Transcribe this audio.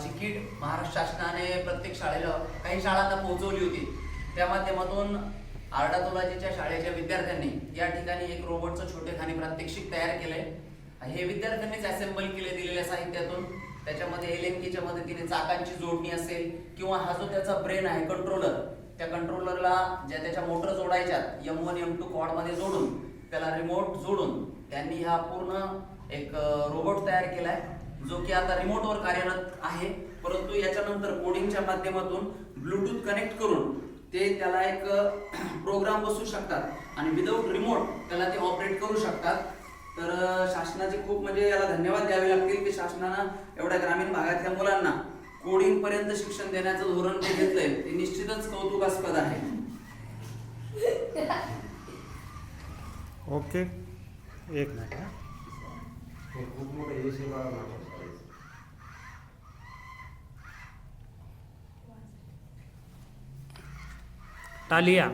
जी kit Maharashtra शासनाने प्रत्येक शाळेला काही शाळांना पोहोचवली होती. त्या माध्यमातून आरडातोलाजीच्या शाळेच्या विद्यार्थ्यांनी या ठिकाणी एक रोबोटचं छोटेखानी प्रात्यक्षिक तयार केलंय. हे विद्यार्थ्यांनीच असेंबल केले दिलेल्या साहित्यातून. त्याच्यामध्ये एल एन केच्या मदतीने चाकांची जोडणी असेल किंवा हा जो त्याचा ब्रेन आहे कंट्रोलर त्या कंट्रोलरला ज्या त्याच्या मोटर जोडायच्यात एम वन एम टू कॉडमध्ये जोडून त्याला रिमोट जोडून त्यांनी हा पूर्ण एक रोबोट तयार केलाय. जो की आता रिमोटवर कार्यरत आहे परंतु याच्यानंतर कोडिंगच्या माध्यमातून ब्लूटूथ कनेक्ट करून ते त्याला एक प्रोग्राम बसू शकतात. आणि विदाऊट रिमोट त्याला ते ऑपरेट करू शकतात. तर शासनाचे खूप म्हणजे याला धन्यवाद द्यावे लागतील की शासनानं एवढ्या ग्रामीण भागातल्या मुलांना कोडिंग पर्यंत शिक्षण देण्याचं धोरण जे घेतलंय ते निश्चितच कौतुकास्पद आहे. ओके. एक मिनिट हा. हे खूप मोठं यश आहे बा महाराष्ट्र शाळेचं. टालिया